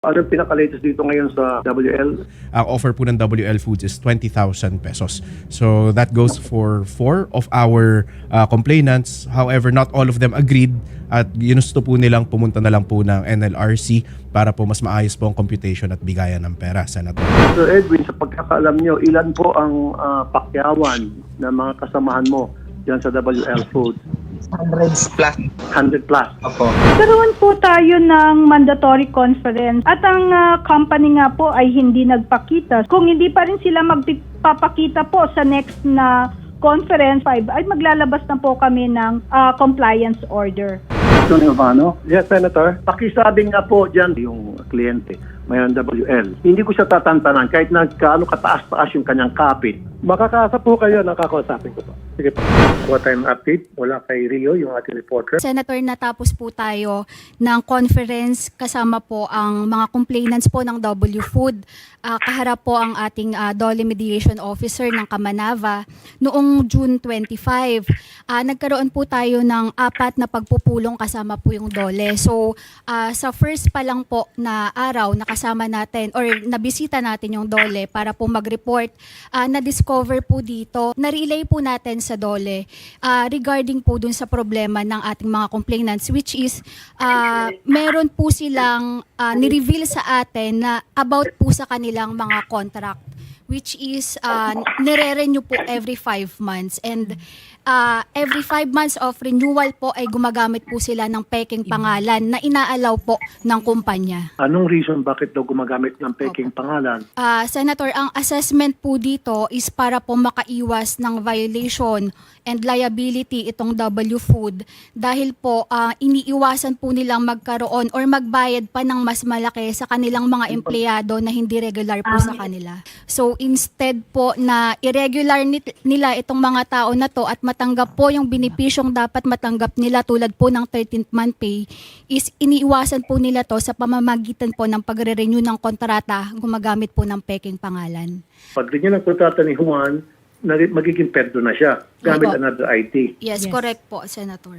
Ano pinaka-latest dito ngayon sa WL? Ang offer po ng WL Foods is 20,000 pesos. So that goes for four of our uh, complainants. However, not all of them agreed at ginusto po nilang pumunta na lang po ng NLRC para po mas maayos po ang computation at bigayan ng pera, Senator. Sir Edwin, sa pagkakaalam nyo, ilan po ang ah, pakyawan ng mga kasamahan mo dyan sa WL Foods? Hundreds plus. 100 plus. Opo. Nagkaroon po tayo ng mandatory conference at ang ah, company nga po ay hindi nagpakita. Kung hindi pa rin sila magpapakita po sa next na conference 5 ay maglalabas na po kami ng ah, compliance order. Senator Ilvano? Yes, Senator. Pakisabi nga po dyan yung kliyente, mayroon WL. Hindi ko siya tatantanan kahit na kaano kataas-taas yung kanyang kapit. Makakaasa po kayo, nakakausapin ko po. Sige po. What time update? Wala kay Rio, yung ating reporter. Senator, natapos po tayo ng conference kasama po ang mga complainants po ng W Food. Ah, kaharap po ang ating ah, Dole Mediation Officer ng Kamanava noong June 25. Ah, nagkaroon po tayo ng apat na pagpupulong kasama po yung Dole. So, ah, sa first pa lang po na araw nakasama natin or nabisita natin yung Dole para po mag-report, ah, na-discover po dito, na-relay po natin sa Dole ah, regarding po dun sa problema ng ating mga complainants which is ah, meron po silang ah, ni-reveal sa atin na about po sa kanilang mga contract which is uh, nire-renew po every five months. And ah, every five months of renewal po ay gumagamit po sila ng peking pangalan na inaalaw po ng kumpanya. Anong reason bakit daw gumagamit ng peking pangalan? Ah, Senator, ang assessment po dito is para po makaiwas ng violation and liability itong W Food dahil po ah, iniiwasan po nilang magkaroon or magbayad pa ng mas malaki sa kanilang mga empleyado na hindi regular po sa kanila. So instead po na irregular nila itong mga tao na to at matanggap po yung benepisyong dapat matanggap nila tulad po ng 13th month pay is iniiwasan po nila to sa pamamagitan po ng pagre-renew ng kontrata gumagamit po ng peking pangalan. Pag rin ng kontrata ni Juan, magiging perdo na siya gamit Opo. another ID. Yes, Yes. correct po, Senator.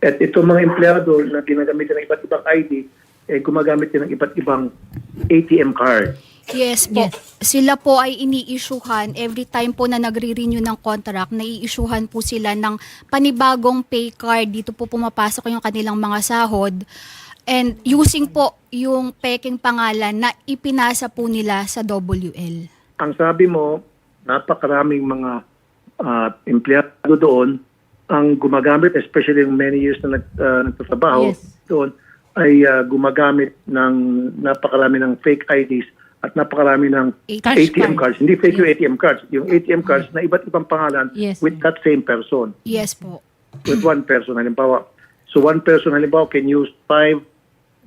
At itong mga empleyado na ginagamit ng iba't ibang ID, eh, gumagamit din ng iba't ibang ATM card. Yes po. Sila po ay ini-issuehan every time po na nagre-renew ng contract, nai-issuehan po sila ng panibagong pay card. Dito po pumapasok yung kanilang mga sahod. And using po yung peking pangalan na ipinasa po nila sa WL. Ang sabi mo, napakaraming mga ah, empleyado doon ang gumagamit, especially yung many years na nag, ah, nagtatrabaho Yes. doon, ay ah, gumagamit ng napakarami ng fake IDs at napakarami ng Cash ATM card. cards. Hindi fake yung ATM cards. Yung ATM cards na iba't ibang pangalan Yes. with that same person. Yes po. with one person halimbawa. So one person halimbawa can use five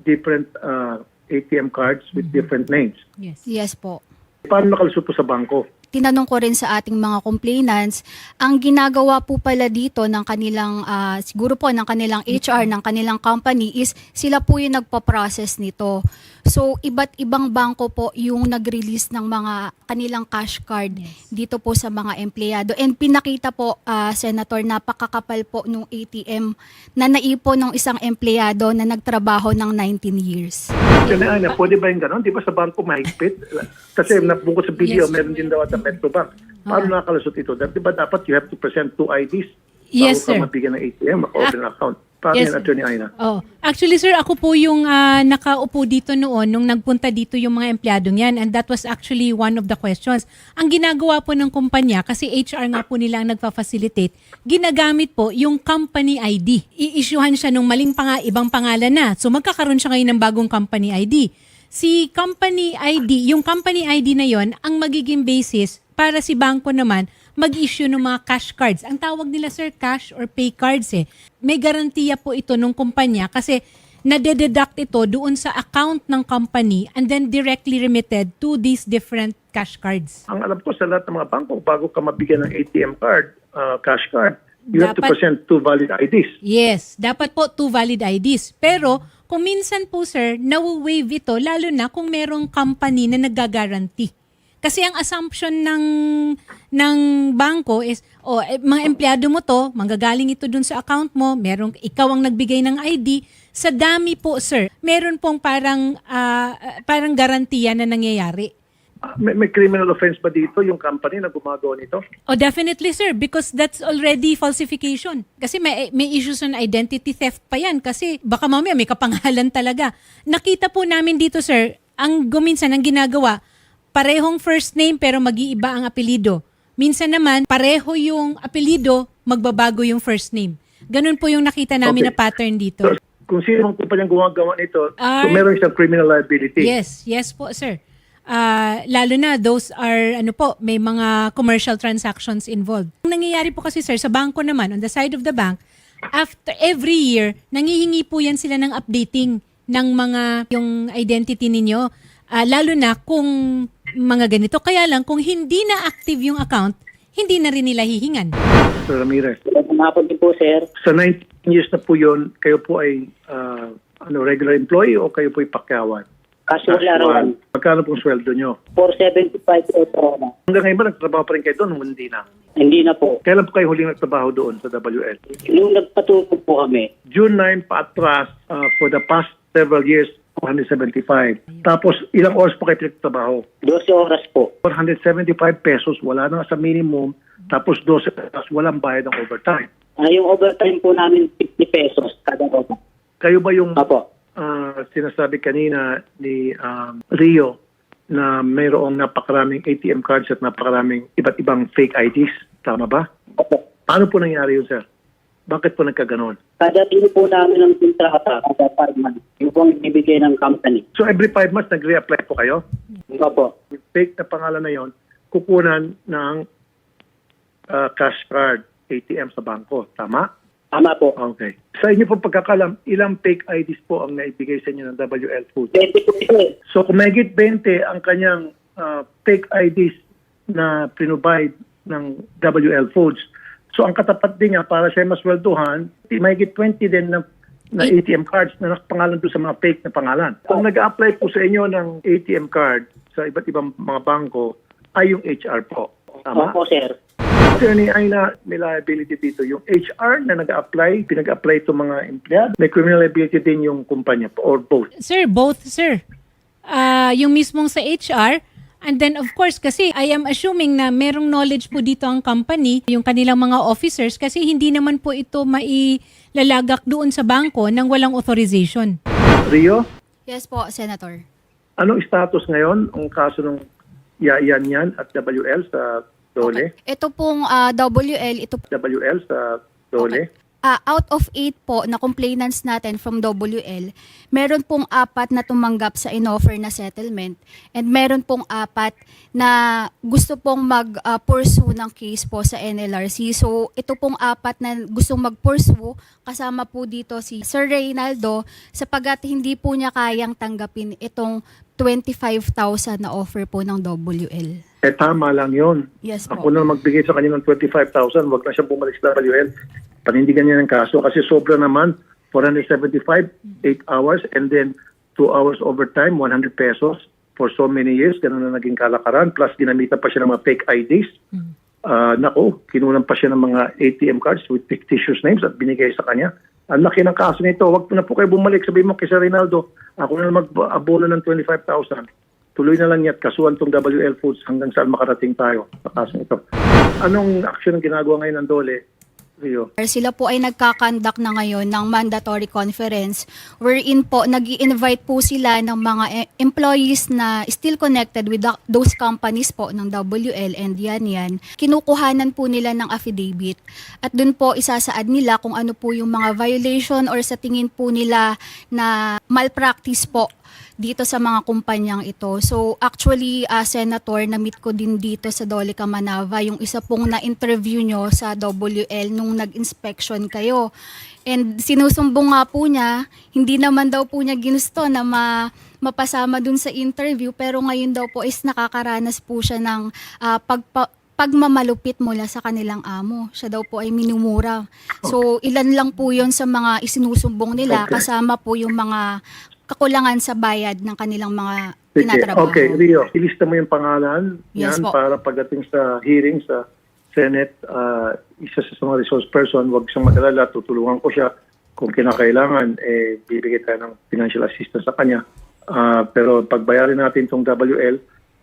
different uh, ATM cards with different names. Yes. Yes po. Paano nakalusot po sa bangko? Tinanong ko rin sa ating mga complainants, ang ginagawa po pala dito ng kanilang, ah, siguro po ng kanilang HR, ng kanilang company is sila po yung nagpa-process nito. So, iba't ibang bangko po yung nag-release ng mga kanilang cash card dito po sa mga empleyado. And pinakita po, ah, Senator, napakakapal po nung ATM na naipon ng isang empleyado na nagtrabaho ng 19 years. Yan na, Ana, pwede ba yung gano'n? Di ba sa bangko mahigpit? Kasi nabungkot sa video, Yes. meron din daw at sa Metrobank. Paano nakalusot ito? Di ba dapat you have to present two IDs Yes, bago sir. ka mabigyan ng ATM o open account? Paano Yes, yan. Attorney Aina? Oh, actually sir, ako po yung ah, nakaupo dito noon nung nagpunta dito yung mga empleyadong yan and that was actually one of the questions. Ang ginagawa po ng kumpanya kasi HR nga po nila ang nagfa-facilitate, ginagamit po yung company ID. I-issuehan siya ng maling panga, ibang pangalan na. So magkakaroon siya ngayon ng bagong company ID. Si company ID, yung company ID na yon ang magiging basis para si bangko naman mag-issue ng mga cash cards. Ang tawag nila sir, cash or pay cards eh. May garantiya po ito ng kumpanya kasi nade-deduct ito doon sa account ng company and then directly remitted to these different cash cards. Ang alam ko sa lahat ng mga bangko, bago ka mabigyan ng ATM card, uh, cash card, you have to Dapat- present two valid IDs. Yes, dapat po two valid IDs. Pero kung minsan po sir, nawa-waive ito lalo na kung merong company na nagagaranti Kasi ang assumption ng ng bangko is oh mga empleyado mo to, manggagaling ito dun sa account mo, merong ikaw ang nagbigay ng ID. Sa dami po, sir, meron pong parang ah, parang garantiya na nangyayari. Ah, May, may criminal offense ba dito yung company na gumagawa nito? Oh, definitely, sir. Because that's already falsification. Kasi may, may issues on identity theft pa yan. Kasi baka mamaya may kapangalan talaga. Nakita po namin dito, sir, ang guminsan ang ginagawa, parehong first name pero mag-iiba ang apelido. Minsan naman, pareho yung apelido, magbabago yung first name. Ganun po yung nakita namin Okay. na pattern dito. So, kung sino ang kumpanyang gumagawa nito, Ay. kung meron siyang criminal liability. Yes, yes po, sir. Ah, lalo na those are ano po, may mga commercial transactions involved. Ang nangyayari po kasi sir sa bangko naman on the side of the bank, after every year nangihingi po yan sila ng updating ng mga yung identity ninyo. Ah, lalo na kung mga ganito. Kaya lang kung hindi na active yung account, hindi na rin nila hihingan. Sir Ramirez. Magandang din po, sir. Sa 19 years na po yun, kayo po ay ah, ano regular employee o kayo po ay pakyawan? Casual arawan. Magkano pong sweldo nyo? 475 po ito na. Hanggang ngayon ba nagtrabaho pa rin kayo doon? Hindi na. Hindi na po. Kailan po kayo huling nagtrabaho doon sa WL? Nung nagpatulog po kami, June 9 paatras uh, for the past several years, 475. Tapos ilang oras po kayo pinagtrabaho? 12 oras po. 475 pesos, wala na sa minimum. Tapos 12 pesos, walang bayad ng overtime. Ah, yung overtime po namin, 50 pesos kada oras. Kayo ba yung Apo. Ah, sinasabi kanina ni um, Rio na mayroong napakaraming ATM cards at napakaraming iba't ibang fake IDs? Tama ba? Apo. Paano po nangyari yun, sir? Bakit po nagkaganon? Kada tingin po namin ng kontrata, kada 5 months, yung pong ibibigay ng company. So every five months, nag-reapply po kayo? Apo. Yung fake na pangalan na yon, kukunan ng ah, cash card, ATM sa bangko. Tama? Tama po. Okay. Sa inyo po pagkakalam, ilang fake IDs po ang naibigay sa inyo ng WL Food? 20 po. So kung may 20 ang kanyang ah, fake IDs na pinubide ng WL Foods, so ang katapat din niya para siya masweldohan, may 20 din na, na ATM cards na nakapangalan doon sa mga fake na pangalan. Ang nag-apply po sa inyo ng ATM card sa iba't ibang mga bangko ay yung HR po. Tama? Opo, sir. Attorney Aina, may liability dito. Yung HR na nag-apply, pinag-apply itong mga empleyado, may criminal liability din yung kumpanya or both. Sir, both, sir. Ah, yung mismong sa HR, and then of course, kasi I am assuming na merong knowledge po dito ang company, yung kanilang mga officers, kasi hindi naman po ito mailalagak doon sa bangko nang walang authorization. Rio, Yes po, Senator. anong status ngayon ang kaso ng Yayan yan at WL sa Dole? Okay. Ito pong ah, WL, ito WL sa Dole? Ah, out of 8 po na complainants natin from WL, meron pong apat na tumanggap sa inoffer na settlement and meron pong apat na gusto pong mag-pursue ng case po sa NLRC. So, ito pong apat na gustong mag-pursue, kasama po dito si Sir Reynaldo sapagat hindi po niya kayang tanggapin itong 25,000 na offer po ng WL. Eh tama lang yon. Yes po. Ako na magbigay sa kanya ng 25,000, wag na siya bumalik sa WL. Panindigan niya ng kaso kasi sobra naman, 475, 8 hours, and then 2 hours overtime, 100 pesos for so many years. Ganun na naging kalakaran. Plus, ginamitan pa siya ng mga fake IDs. Ah, nako, kinunan pa siya ng mga ATM cards with fictitious names at binigay sa kanya. Ang laki ng kaso nito. Huwag na po kayo bumalik. Sabihin mo kay Sir Rinaldo, ako na mag-abono ng 25,000 tuloy na lang yan, kasuhan tong WL Foods hanggang saan makarating tayo sa kaso ito. Anong action ang ginagawa ngayon ng Dole, Rio? Sila po ay nagkakandak na ngayon ng mandatory conference wherein po nag invite po sila ng mga e- employees na still connected with the- those companies po ng WL and yan yan. Kinukuhanan po nila ng affidavit at dun po isasaad nila kung ano po yung mga violation or sa tingin po nila na malpractice po dito sa mga kumpanyang ito. So actually, uh, Senator, na-meet ko din dito sa Dole Manava yung isa pong na-interview nyo sa WL nung nag-inspection kayo. And sinusumbong nga po niya, hindi naman daw po niya ginusto na ma mapasama dun sa interview pero ngayon daw po is nakakaranas po siya ng ah, pagpa- pagmamalupit mula sa kanilang amo. Siya daw po ay minumura. So ilan lang po yon sa mga isinusumbong nila kasama po yung mga kakulangan sa bayad ng kanilang mga tinatrabaho. Okay, Rio, ilista mo yung pangalan Yes yan po. para pagdating sa hearing sa Senate, ah, isa sa mga resource person, wag siyang mag-alala, tutulungan ko siya. Kung kinakailangan, eh, bibigay tayo ng financial assistance sa kanya. Ah, pero pagbayarin natin itong WL,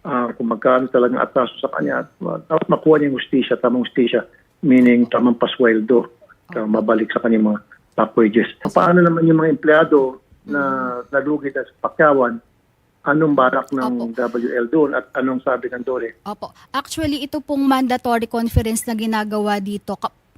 ah, kung magkano talagang atraso sa kanya, ah, dapat makuha niya yung justisya, tamang justisya, meaning tamang pasweldo, uh, mabalik sa kanyang mga top wages. Paano naman yung mga empleyado na nalugi sa pakyawan, anong barak ng WL doon at anong sabi ng DOLE? Opo. Actually, ito pong mandatory conference na ginagawa dito.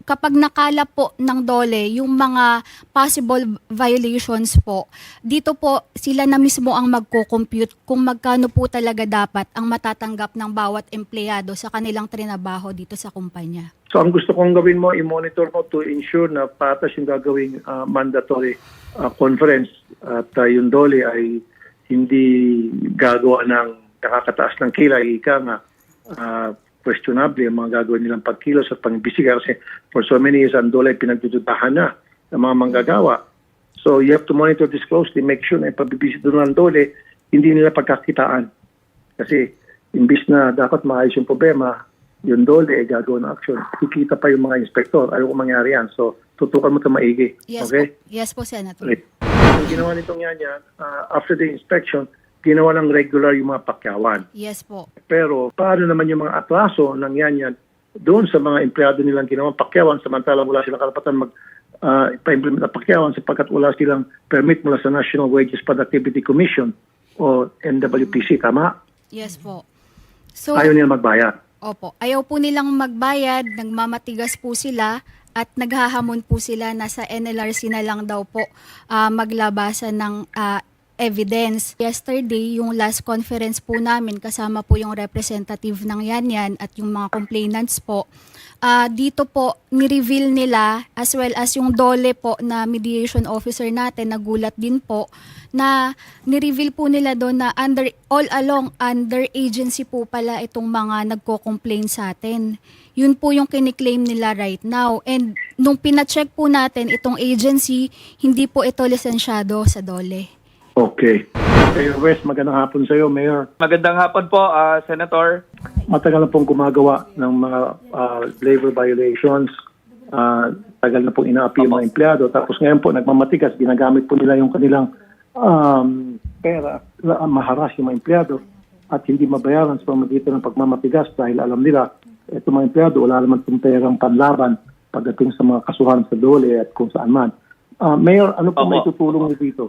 Ka- kapag nakala po ng DOLE yung mga possible violations po, dito po sila na mismo ang magko-compute kung magkano po talaga dapat ang matatanggap ng bawat empleyado sa kanilang trinabaho dito sa kumpanya. So ang gusto kong gawin mo, i-monitor mo to ensure na patas yung gagawing ah, mandatory ah, conference at ah, yung DOLE ay hindi gagawa ng nakakataas ng kilay, ika nga ah, questionable ang mga gagawin nilang pagkilos at pangbisiga kasi for so many years ang DOLE ay pinagdududahan na ng mga manggagawa. So you have to monitor this closely, make sure na yung pagbibisit doon ng DOLE, hindi nila pagkakitaan. Kasi imbis na dapat maayos yung problema, yung dole eh, gagawin ng action. Kikita pa yung mga inspektor. Ayaw ko mangyari yan. So, tutukan mo ito maigi. Yes okay? po. Yes po, Senator. Right. Ang ginawa nitong yan yan, ah, after the inspection, ginawa ng regular yung mga pakyawan. Yes po. Pero paano naman yung mga atraso ng yan yan doon sa mga empleyado nilang ginawang pakyawan samantalang wala silang karapatan mag ah, pa-implement ng pakyawan sapagkat wala silang permit mula sa National Wages Productivity Commission o NWPC, tama? Yes po. So, Ayaw nila magbayad. Opo. Ayaw po nilang magbayad, nagmamatigas po sila at naghahamon po sila na sa NLRC na lang daw po ah, maglabasan ng ah, evidence. Yesterday, yung last conference po namin, kasama po yung representative ng Yanyan at yung mga complainants po, ah, dito po, ni-reveal nila as well as yung dole po na mediation officer natin, nagulat din po, na ni-reveal po nila doon na under all along under agency po pala itong mga nagko-complain sa atin. Yun po yung kiniklaim nila right now. And nung pina-check po natin itong agency, hindi po ito lisensyado sa DOLE. Okay. Mayor West, magandang hapon sa iyo, Mayor. Magandang hapon po, ah, Senator. Matagal na pong gumagawa ng mga ah, labor violations. Ah, tagal na pong ina-appeal yung mga empleyado. Tapos ngayon po, nagmamatigas, ginagamit po nila yung kanilang um, pera na maharas yung mga empleyado at hindi mabayaran sa pamagitan ng pagmamatigas dahil alam nila, itong mga empleyado, wala naman itong perang panlaban pagdating sa mga kasuhan sa dole at kung saan man. Ah, Mayor, ano po Opo. may tutulong niyo dito?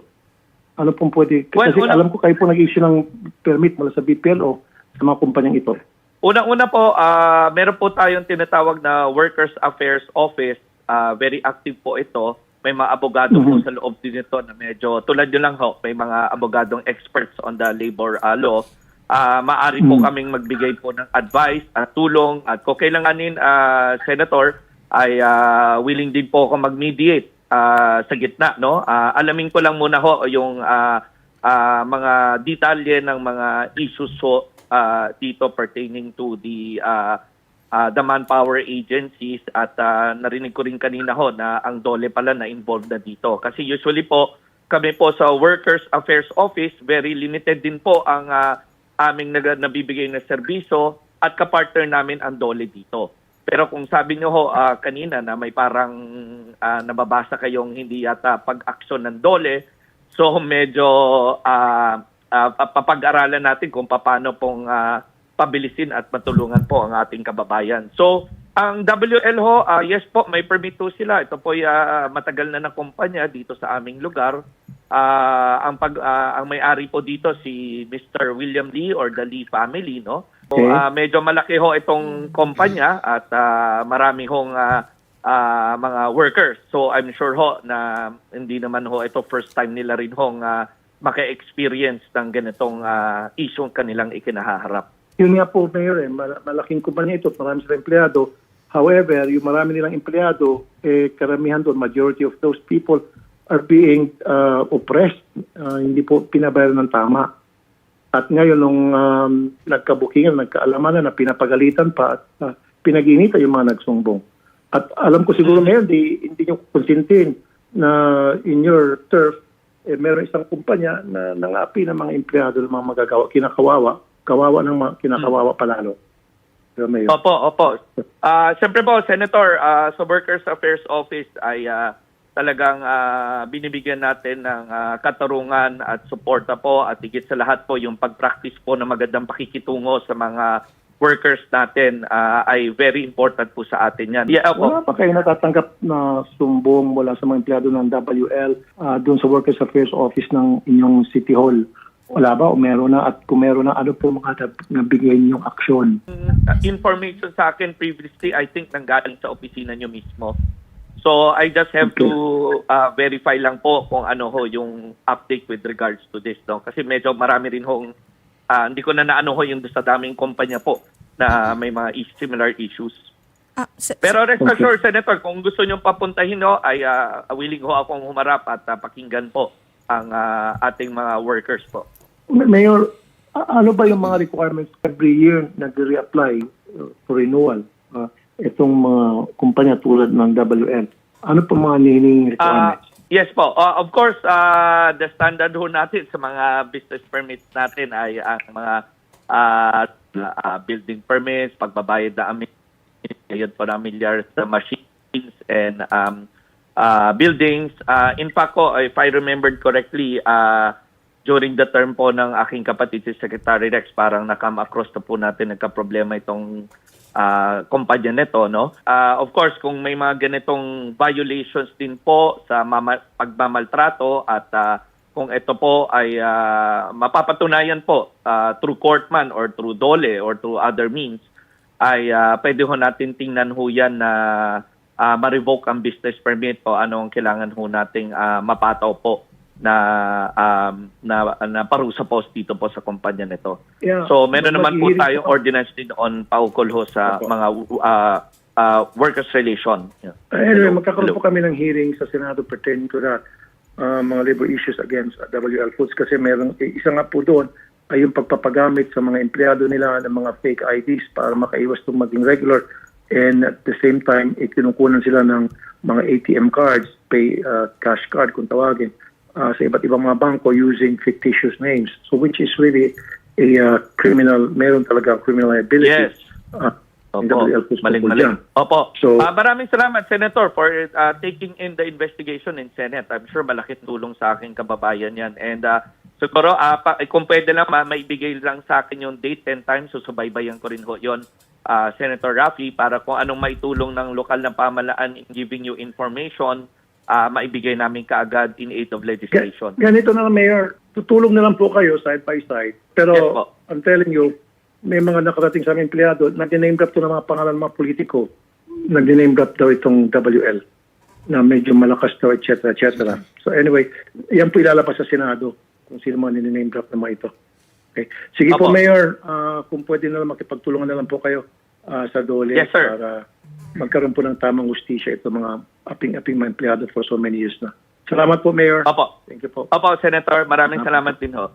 Ano pong pwede? Well, Kasi una- alam ko kayo po nag-issue ng permit mula sa BPLO sa mga kumpanyang ito. Unang-una po, ah, meron po tayong tinatawag na Workers Affairs Office. Ah, very active po ito. May mga abogado po Mhm. sa loob din ito na medyo, tulad nyo lang ho, may mga abogadong experts on the labor ah, law. Ah, maaari po Mhm. kaming magbigay po ng advice at tulong at kung kailanganin, ah, Senator, ay ah, willing din po ako mag-mediate ah, sa gitna. No? Ah, alamin ko lang muna ho yung ah, ah, mga detalye ng mga issues ho ah, dito pertaining to the ah, ah, the manpower agencies at ah, narinig ko rin kanina ho na ang DOLE pala na involved na dito. Kasi usually po kami po sa Workers Affairs Office, very limited din po ang ah, aming nabibigay na serbisyo at kapartner namin ang DOLE dito. Pero kung sabi nyo ho ah, kanina na may parang ah, nababasa kayong hindi yata pag-aksyon ng DOLE, so medyo ah, ah, papag-aralan natin kung paano pong ah, pabilisin at matulungan po ang ating kababayan. So, ang WL ho, ah, yes po, may permit po sila. Ito po matagal na ng kumpanya dito sa aming lugar. Ah, ang pag ah, ang may-ari po dito si Mr. William Lee or the Lee family, no? So, ah, medyo malaki ho itong kumpanya at ah, marami hong ah, ah, mga workers. So I'm sure ho na hindi naman ho ito first time nila rin hong ah, maka-experience ng ganitong ah, issue kanilang ikinahaharap. Yun nga po, Mayor, eh, mal- malaking kumpanya ito, marami silang empleyado. However, yung marami nilang empleyado, eh, karamihan doon, majority of those people are being uh, oppressed. Uh, hindi po pinabayaran ng tama. At ngayon, nung um, nagkabukingan, nagkaalaman na na pinapagalitan pa at uh, pinag-initan yung mga nagsumbong. At alam ko siguro ngayon, di, hindi nyo konsintin na in your turf, eh, meron isang kumpanya na nangapi ng mga empleyado ng mga magagawa, kinakawawa, kawawa ng mga kinakawawa palalo. Mayor. Opo, opo. Ah, Siyempre po, Senator, ah, sa Workers Affairs Office ay ah, talagang ah, binibigyan natin ng ah, katarungan at suporta po at higit sa lahat po yung pag-practice po ng magandang pakikitungo sa mga workers natin ah, ay very important po sa atin yan. Yeah, opo. Wala pa kayo natatanggap na sumbong mula sa mga empleyado ng WL ah, doon sa Workers Affairs Office ng inyong City Hall? Wala ba? O meron na? At kung meron na, ano po mga nab- nabigay ninyong aksyon? Uh, information sa akin previously, I think nanggaling sa opisina nyo mismo. So I just have to uh, verify lang po kung ano ho yung update with regards to this. No? Kasi medyo marami rin hong, ah, hindi ko na naano ho yung sa daming kumpanya po na may mga is- similar issues. Ah, sa- Pero rest Okay. assured, Senator, kung gusto nyo papuntahin ho, ay ah, willing ho akong humarap at ah, pakinggan po ang ah, ating mga workers po. Mayor, ano ba yung mga requirements every year nag-reapply uh, for renewal? Uh, itong mga kumpanya tulad ng WL. Ano pa mga nihining Ah, requirements? yes po. Ah, of course, ah, the standard ho natin sa mga business permits natin ay ang mga ah, ah, building permits, pagbabayad na amin, yun po na milyar sa machines and um, ah, buildings. Ah, in fact po, if I remembered correctly, ah, during the term po ng aking kapatid si Secretary Rex, parang nakam across na po natin nagka-problema itong ah, kumpanya nito, no? Ah, of course, kung may mga ganitong violations din po sa mama- pagmamaltrato at ah, kung ito po ay ah, mapapatunayan po ah, through court man or through dole or through other means, ay ah, pwede ho natin tingnan ho yan na ah, ma-revoke ang business permit o ano ang kailangan ho nating ah, mapataw po na um, na, na parusa po dito po sa kumpanya nito. Yeah. So meron naman po tayong pa- ordinance din on paukol ho sa Opo. mga uh, uh, workers relation. Yeah. Uh, anyway, Hello. magkakaroon Hello. po kami ng hearing sa Senado pertaining to that. uh, mga labor issues against uh, WL Foods kasi meron eh, isa nga po doon ay yung pagpapagamit sa mga empleyado nila ng mga fake IDs para makaiwas itong maging regular and at the same time ikinukunan sila ng mga ATM cards, pay uh, cash card kung tawagin uh, sa iba't ibang mga bangko using fictitious names. So which is really a uh, criminal, meron talaga criminal liability. Yes. Uh, Opo, maling maling. So- Ah, maraming salamat Senator for uh, taking in the investigation in Senate. I'm sure malaking tulong sa aking kababayan 'yan. And uh, siguro ah, pa, eh, kung pwede lang ma- maibigay lang sa akin yung date and time susubaybayan ko rin ho 'yon. ah, Senator Rafi para kung anong maitulong ng lokal na pamalaan in giving you information ah, maibigay namin kaagad in aid of legislation. Ga- Ganito na lang, Mayor. Tutulong na lang po kayo side by side. Pero Yes po. I'm telling you, may mga nakarating sa aming empleyado, nag-name drop to ng mga pangalan ng mga politiko. Nag-name drop daw itong WL na medyo malakas daw, etc. etc. So anyway, yan po ilalabas sa Senado kung sino mga name drop na mga ito. Okay. Sige po, Apo. Mayor, ah, kung pwede na lang makipagtulungan na lang po kayo ah, sa DOLE Yes, sir. para magkaroon po ng tamang justisya ito mga aping-aping mga empleyado for so many years na. Salamat po, Mayor. Opo. Thank you po. Opo, Senator, maraming salamat din ho.